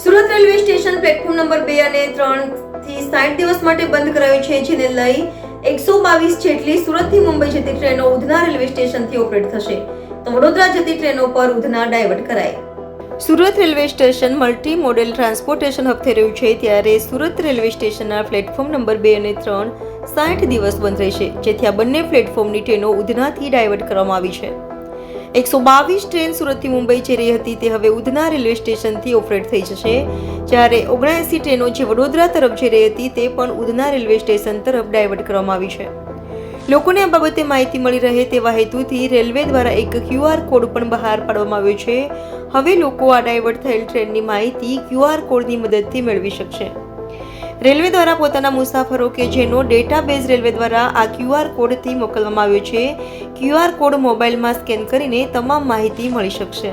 Surat railway station platform number બે અને ત્રણથી સાઠ દિવસ માટે બંધ કરાયું છે, જેને લઈ એકસો બાવીસ જેટલી સુરતથી મુંબઈ જતી ટ્રેનો ઉધના રેલવે સ્ટેશનથી ઓપરેટ થશે. તો વડોદરા જતી ટ્રેનો પર ઉધના ડાયવર્ટ કરાય. Surat railway station multi modal transportation hub રહ્યું છે, ત્યારે સુરત રેલવે સ્ટેશનના પ્લેટફોર્મ નંબર બે અને ત્રણ સાઠ દિવસ બંધ રહેશે, જેથી આ બંને પ્લેટફોર્મની ટ્રેનો ઉધનાથી ડાયવર્ટ કરવામાં આવી છે. એકસો બાવીસ ટ્રેન સુરતથી મુંબઈ જઈ રહી હતી. તે હવે ઉધના રેલવે સ્ટેશનથી ઓપરેટ થઈ જશે. જ્યારે ઓગણએંસી ટ્રેનો જે વડોદરા તરફ જઈ રહી હતી, તે પણ ઉધના રેલવે સ્ટેશન તરફ ડાયવર્ટ કરવામાં આવી છે. લોકોને આ બાબતે માહિતી મળી રહે તેવા હેતુથી રેલવે દ્વારા એક ક્યુઆર કોડ પણ બહાર પાડવામાં આવ્યો છે. હવે લોકો આ ડાયવર્ટ થયેલ ટ્રેનની માહિતી ક્યુઆર કોડની મદદથી મેળવી શકશે. રેલવે દ્વારા પોતાના મુસાફરો કે જેનો ડેટાબેઝ રેલવે દ્વારા આ ક્યુઆર કોડથી મોકલવામાં આવ્યો છે ક્યુઆર કોડ મોબાઈલમાં સ્કેન કરીને તમામ માહિતી મળી શકશે.